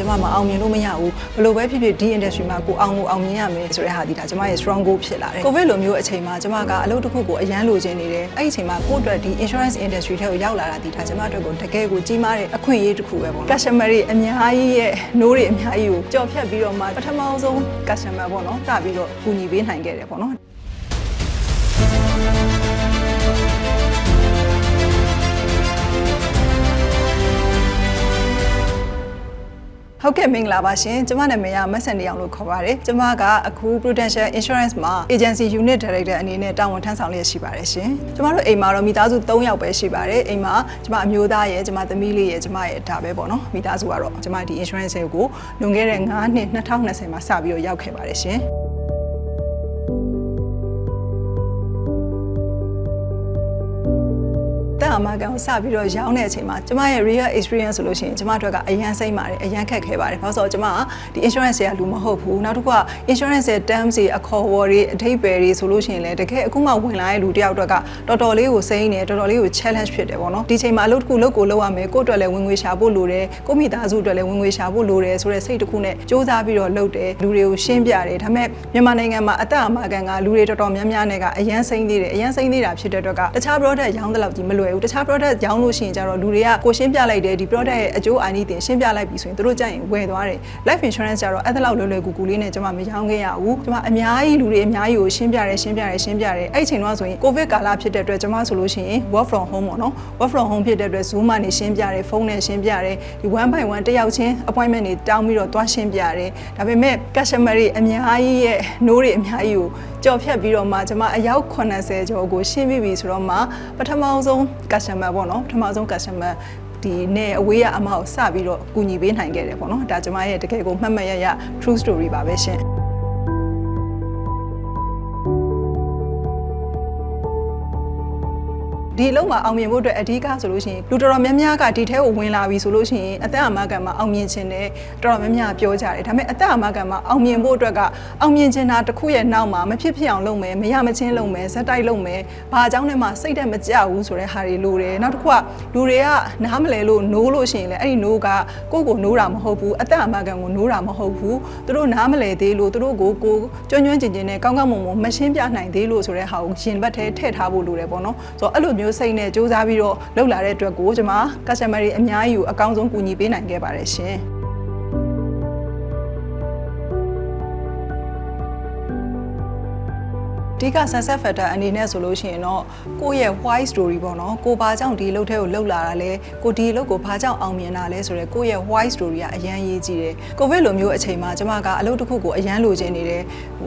ကျွန်မမအောင်မြင်လို့မရဘူးဘယ်လိုပဲဖြစ်ဖြစ်ဒီ industry မှာကိုအောင်ကိုအောင်မြင်ရမယ်ဆိုတဲ့ဟာဒီဒါကျွန်မရဲ့ strong goal ဖြစ်လာတယ်ကိုဗစ်လိုမျိုးအချိန်မှာကျွန်မကအလုပ်တစ်ခုကိုအရန်လိုချင်နေတယ်အဲ့ဒီအချိန်မှာကိုယ့်အတွက်ဒီ insurance industry ထဲကိုရောက်လာတာဒီဒါကျွန်မအတွက်ကိုတကယ်ကိုကြီးမားတဲ့အခွင့်အရေးတစ်ခုပဲပေါ့နော် customer တွေအများကြီးရဲ့ no တွေအများကြီးကိုကြော်ဖြတ်ပြီးတော့မှပထမဆုံး customer ပေါ့နော်စပြီးတော့ကူညီပေးနိုင်ခဲ့တယ်ပေါ့နော် ဟုတ်ကဲ့မင်္ဂလာပါရှင်ကျမနာမည်ကမက်ဆန်နေအောင်လို့ခေါ်ပါတယ်ကျမကအခု Prudential Insurance မှာ Agency Unit Director အနေနဲ့တာဝန်ထမ်းဆောင်လျက်ရှိပါတယ်ရှင်ကျမတို့အိမ်မှာတော့မိသားစု3ယောက်ပဲရှိပါတယ်အိမ်မှာကျမအမျိုးသားရယ်ကျမသမီးလေးရယ်ကျမရဲ့ဒါပဲပေါ့နော်မိသားစုကတော့ကျမဒီ insurance ကိုလွန်ခဲ့တဲ့9နှစ်2020မှာစပြီးတော့ရောက်ခဲ့ပါတယ်ရှင် အမကန်ကိုစပြီးတော့ရောင်းတဲ့အချိန်မှာကျမရဲ့ real experience ဆိုလို့ရှိရင်ကျမတို့ကအရန်စိတ်ပါတယ်အရန်ခက်ခဲပါတယ်။ဘာလို့ဆိုတော့ကျမကဒီ insurance တွေကလူမဟုတ်ဘူး။နောက်တစ်ခုက insurance ရဲ့ terms တွေအခေါ်အဝေါ်တွေအထိပ္ပယ်တွေဆိုလို့ရှိရင်လည်းတကယ်အခုမှဝင်လာတဲ့လူတယောက်အတွက်ကတော်တော်လေးကိုစိမ့်နေတော်တော်လေးကို challenge ဖြစ်တယ်ပေါ့နော်။ဒီချိန်မှာအလုပ်တစ်ခုလုပ်ကိုလုပ်ရမယ်ကိုယ့်အတွက်လည်းဝင်ငွေရှာဖို့လိုတယ်ကိုယ့်မိသားစုအတွက်လည်းဝင်ငွေရှာဖို့လိုတယ်ဆိုတဲ့စိတ်တစ်ခုနဲ့စ조사ပြီးတော့လုပ်တယ်လူတွေကိုရှင်းပြတယ်ဒါပေမဲ့မြန်မာနိုင်ငံမှာအသက်အမကန်ကလူတွေတော်တော်များများနဲ့ကအရန်စိမ့်သေးတယ်အရန်စိမ့်သေးတာဖြစ်တဲ့အတွက်ကတခြား product ရောင်းတဲ့လောက်ကြီးမလွယ်ဘူးတခြား product ရောင်းလို့ရှိရင်ကျတော့လူတွေကကိုရှင်းပြလိုက်တယ်ဒီ product ရဲ့အကျိုးအာနိသင်ရှင်းပြလိုက်ပြီဆိုရင်တို့ကြိုက်ရင်ဝယ်သွားတယ် life insurance ကျတော့အဲ့ဒါလောက်လွယ်လွယ်ကူကူလေးနဲ့ကျွန်မမရောင်းခဲ့ရဘူးကျွန်မအများကြီးလူတွေအများကြီးကိုရှင်းပြတယ်ရှင်းပြတယ်ရှင်းပြတယ်အဲ့ဒီချိန်တော့ဆိုရင် covid ကာလဖြစ်တဲ့အတွက်ကျွန်မဆိုလို့ရှိရင် work from home ပေါ့နော် work from home ဖြစ်တဲ့အတွက် zoom ကနေရှင်းပြတယ်ဖုန်းနဲ့ရှင်းပြတယ်ဒီ1 by 1တယောက်ချင်း appointment တွေတောင်းပြီးတော့တွားရှင်းပြတယ်ဒါပေမဲ့ customer တွေအများကြီးရဲ့ no တွေအများကြီးကို ကြော်ဖြတ်ပြီးတော့မှကျွန်မအယောက်80ကျော်ကိုရှင်းပြီးပြီဆိုတော့မှပထမဆုံး customer ပေါ့နော်ပထမဆုံး customer ဒီနဲ့အဝေးရအမကိုစပြီးတော့ကူညီပေးနိုင်ခဲ့တယ်ပေါ့နော်ဒါကျွန်မရဲ့တကယ်ကိုမှတ်မှတ်ရရ true story ပါပဲရှင် ဒီအလုံးမှာအောင်မြင်ဖို့အတွက်အဓိကဆိုလို့ရှိရင်လူတော်တော်များများကဒီထဲကိုဝင်လာပြီဆိုလို့ရှိရင်အသက်အမကန်မှာအောင်မြင်ခြင်းနဲ့တော်တော်များများပြောကြတယ်ဒါပေမဲ့အသက်အမကန်မှာအောင်မြင်ဖို့အတွက်ကအောင်မြင်ခြင်းတာတစ်ခုရဲ့နောက်မှာမဖြစ်ဖြစ်အောင်လုပ်မယ်မရမချင်းလုပ်မယ်ဇက်တိုက်လုပ်မယ်ဘာအကြောင်းနဲ့မှစိတ်တက်မကြဘူးဆိုတဲ့ဟာတွေလိုတယ်နောက်တစ်ခုကလူတွေကနားမလဲလို့နိုးလို့ရှိရင်လည်းအဲ့ဒီနိုးကကိုယ့်ကိုနိုးတာမဟုတ်ဘူးအသက်အမကန်ကိုနိုးတာမဟုတ်ဘူးသူတို့နားမလဲသေးလို့သူတို့ကိုကိုကျွမ်းကျွမ်းကျင်ကျင်နဲ့ကောင်းကောင်းမွန်မွန်မရှင်းပြနိုင်သေးလို့ဆိုတဲ့ဟာကိုရင်ဘတ်ထဲထည့်ထားဖို့လိုတယ်ပေါ့နော်ဆိုတော့အဲ့လိုမျိုးစိတ်နဲ့စူးစမ်းပြီးတော့လုပ်လာတဲ့အတွက်ကိုကျွန်မ customer တွေအများကြီးကိုအကောင်းဆုံးကူညီပေးနိုင်ခဲ့ပါတယ်ရှင် ဒီက sunset factor အနေနဲ့ဆိုလို့ရှိရင်တော့ကိုယ့်ရဲ့ why story ပေါ့နော်ကိုဘာကြောင့်ဒီအလုပ်ထဲကိုလှုပ်လာတာလဲကိုဒီအလုပ်ကိုဘာကြောင့်အောင်မြင်တာလဲဆိုတော့ကိုယ့်ရဲ့ why story ကအရန်ရေးကြည့်တယ်ကိုဗစ်လိုမျိုးအချိန်မှာကျွန်မကအလုပ်တစ်ခုကိုအရန်လိုချင်နေတယ်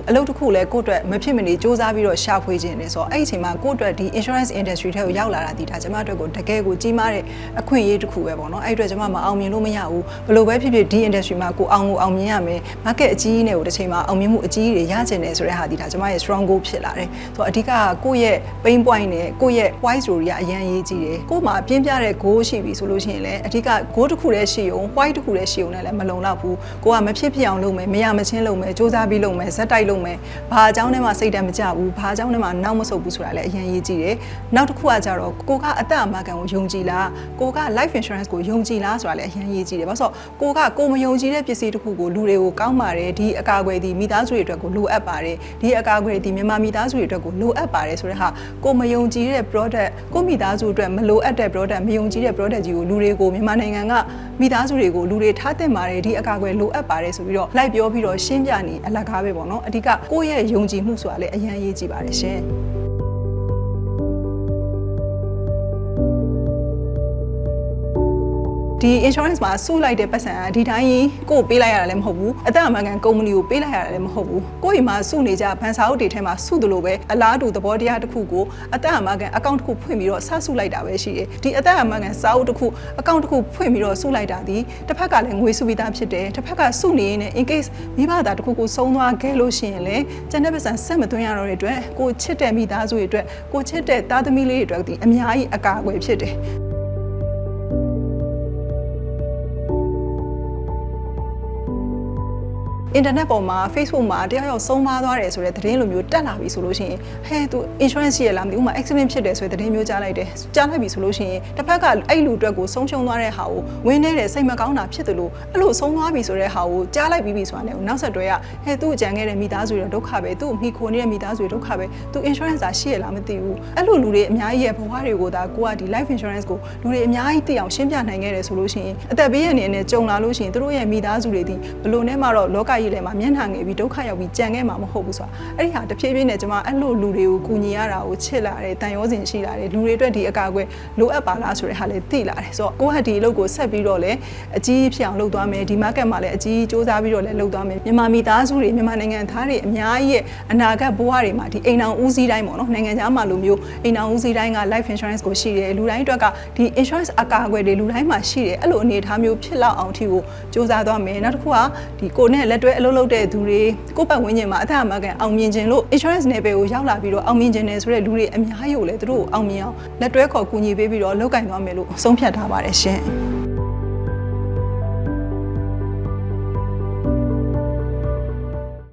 အလုပ်တစ်ခုလည်းကိုယ့်အတွက်မဖြစ်မနေစူးစမ်းပြီးတော့ရှာဖွေခြင်းနေဆိုတော့အဲ့ဒီအချိန်မှာကိုယ့်အတွက်ဒီ insurance industry ထဲကိုရောက်လာတာဒီဒါကျွန်မအတွက်ကိုတကယ်ကိုကြီးမားတဲ့အခွင့်အရေးတစ်ခုပဲပေါ့နော်အဲ့ဒီအတွက်ကျွန်မမအောင်မြင်လို့မရဘူးဘယ်လိုပဲဖြစ်ဖြစ်ဒီ industry မှာကိုအောင်ကိုအောင်မြင်ရမယ် market အကြီးကြီးနဲ့ကိုတစ်ချိန်မှာအောင်မြင်မှုအကြီးကြီးတွေရချင်တယ်ဆိုတဲ့ဟာဒီဒါကျွန်မရဲ့ strong goal ဖြစ်လာတယ်ဆိုတော့အဓိကကကိုယ့်ရဲ့ pain point နဲ့ကိုယ့်ရဲ့ why story ကအရန်ရေးကြည့်တယ်ကို့မှာပြင်းပြတဲ့ goal ရှိပြီဆိုလို့ရှိရင်လည်းအဓိက goal တစ်ခုတည်းရှိုံ why တစ်ခုတည်းရှိုံနဲ့လည်းမလုံလောက်ဘူးကိုကမဖြစ်ဖြစ်အောင်လုပ်မယ်မရမချင်းလုပ်မယ်စူးစမ်းပြီးလုပ်မယ်ဇက်တိုက်လုပ်မယ်ဘာအကြောင်းနဲ့မှစိတ်တမ်းမကြဘူးဘာအကြောင်းနဲ့မှနောက်မဆုတ်ဘူးဆိုတာလည်းအရန်ရေးကြည့်တယ်နောက်တစ်ခုကကြတော့ကိုကအသက်အမကန်ကိုယုံကြည်လားကိုက life insurance ကိုယုံကြည်လားဆိုတာလည်းအရန်ရေးကြည့်တယ်ဘာလို့ဆိုတော့ကိုကကိုမယုံကြည်တဲ့ပစ္စည်းတစ်ခုကိုလူတွေကိုကောင်းပါတယ်ဒီအကာအကွယ်ဒီမိသားစုတွေအတွက်ကိုလိုအပ်ပါတယ်ဒီအကာအကွယ်ဒီမြန်မာမိသားစုတွေအတွက်ကိုလိုအပ်ပါတယ်ဆိုတဲ့ဟာကိုမယုံကြည်တဲ့ product ကိုမိသားစုအတွက်မလိုအပ်တဲ့ product မယုံကြည်တဲ့ product ကြီးကိုလူတွေကိုမြန်မာနိုင်ငံကမိသားစုတွေကိုလူတွေထားတင်ပါတယ်ဒီအကာအကွယ်လိုအပ်ပါတယ်ဆိုပြီးတော့လိုက်ပြောပြီးတော့ရှင်းပြနေအလကားပဲပေါ့နော်အဓိကကိုယ့်ရဲ့ယုံကြည်မှုဆိုတာလည်းအရန်ရေးကြည့်ပါတယ်ရှင် ဒီ insurance မှာစုလိုက်တဲ့ပတ်စံကဒီတိုင်းကိုယ်ပေးလိုက်ရတာလည်းမဟုတ်ဘူးအသက်အမှန်ကန်ကုမ္ပဏီကိုပေးလိုက်ရတာလည်းမဟုတ်ဘူးကိုယ့်အိမ်မှာစုနေကြဘန်စာအုပ်တွေထဲမှာစုတယ်လို့ပဲအလားတူသဘောတရားတစ်ခုကိုအသက်အမှန်ကန်အကောင့်တစ်ခုဖွင့်ပြီးတော့စစုလိုက်တာပဲရှိတယ်ဒီအသက်အမှန်ကန်စာအုပ်တစ်ခုအကောင့်တစ်ခုဖွင့်ပြီးတော့စုလိုက်တာဒီတစ်ဖက်ကလည်းငွေစုပြီးသားဖြစ်တယ်တစ်ဖက်ကစုနေရင်လည်း in case မိဘသားတစ်ခုကိုဆုံးသွားခဲ့လို့ရှိရင်လည်းကျန်တဲ့ပတ်စံဆက်မသွင်းရတော့တဲ့အတွက်ကိုချစ်တဲ့မိသားစုတွေအတွက်ကိုချစ်တဲ့သားသမီးလေးတွေအတွက်ဒီအများကြီးအကာအကွယ်ဖြစ်တယ် အင်တာနက်ပေါ်မှာ Facebook မှာတယောက်ယောက်ဆုံးပါသွားတယ်ဆိုတဲ့သတင်းလိုမျိုးတက်လာပြီဆိုလို့ရှိရင်ဟဲသူ insurance ရှိရလားမသိဘူးဥပမာ accident ဖြစ်တယ်ဆိုတဲ့သတင်းမျိုးကြားလိုက်တယ်ကြားလိုက်ပြီဆိုလို့ရှိရင်တစ်ဖက်ကအဲ့လူအတွက်ကိုဆုံးရှုံးသွားတဲ့ဟာကိုဝင်းနေတဲ့စိတ်မကောင်းတာဖြစ်တယ်လို့အဲ့လိုဆုံးသွားပြီဆိုတဲ့ဟာကိုကြားလိုက်ပြီးပြီဆိုတာနဲ့နောက်ဆက်တွဲကဟဲသူ့အကြံခဲ့တဲ့မိသားစုတွေဒုက္ခပဲသူ့မိခိုနေတဲ့မိသားစုတွေဒုက္ခပဲသူ insurance သာရှိရလားမသိဘူးအဲ့လိုလူတွေအများကြီးရဲ့ဘဝတွေကိုဒါကိုကဒီ life insurance ကိုလူတွေအများကြီးသိအောင်ရှင်းပြနိုင်ခဲ့တယ်ဆိုလို့ရှိရင်အသက်ဘေးရအနေနဲ့ကြုံလာလို့ရှိရင်သူတို့ရဲ့မိသားစုတွေဒီဘလို့နဲ့မှတော့လောကကြီးထဲမှာမျက်နှာငယ်ပြီးဒုက္ခရောက်ပြီးကြံခဲ့မှာမဟုတ်ဘူးဆိုတာအဲ့ဒီဟာတဖြည်းဖြည်းနဲ့ကျွန်မအဲ့လိုလူတွေကိုကူညီရတာကိုချစ်လာတယ်တန်ရောစင်ရှိလာတယ်လူတွေအတွက်ဒီအကာအကွယ်လိုအပ်ပါလားဆိုတဲ့ဟာလေးသိလာတယ်ဆိုတော့ကိုကဒီအလုပ်ကိုဆက်ပြီးတော့လည်းအကြီးဖြစ်အောင်လုပ်သွားမယ်ဒီ market မှာလည်းအကြီးစူးစမ်းပြီးတော့လည်းလုပ်သွားမယ်မြန်မာမိသားစုတွေမြန်မာနိုင်ငံသားတွေအများကြီးရဲ့အနာဂတ်ဘဝတွေမှာဒီအိမ်အောင်ဦးစီးတိုင်းပေါ့နော်နိုင်ငံခြားမှာလိုမျိုးအိမ်အောင်ဦးစီးတိုင်းက life insurance ကိုရှိတယ်လူတိုင်းအတွက်ကဒီ insurance အကာအကွယ်တွေလူတိုင်းမှာရှိတယ်အဲ့လိုအနေအထားမျိုးဖြစ်လောက်အောင်အထိကိုစူးစမ်းသွားမယ်နောက်တစ်ခုကဒီကိုနဲ့လက်တွဲအလုပ်လုပ်တဲ့သူတွေကိုယ့်ပတ်ဝန်းကျင်မှာအသက်အမကန်အောင်မြင်ခြင်းလို့ insurance နယ်ပယ်ကိုရောက်လာပြီးတော့အောင်မြင်ခြင်းတယ်ဆိုတဲ့လူတွေအများကြီးကိုလည်းသူတို့ကိုအောင်မြင်အောင်လက်တွဲခေါ်ကူညီပေးပြီးတော့လုပ်ကင်သွားမယ်လို့ဆုံးဖြတ်ထားပါတယ်ရှင်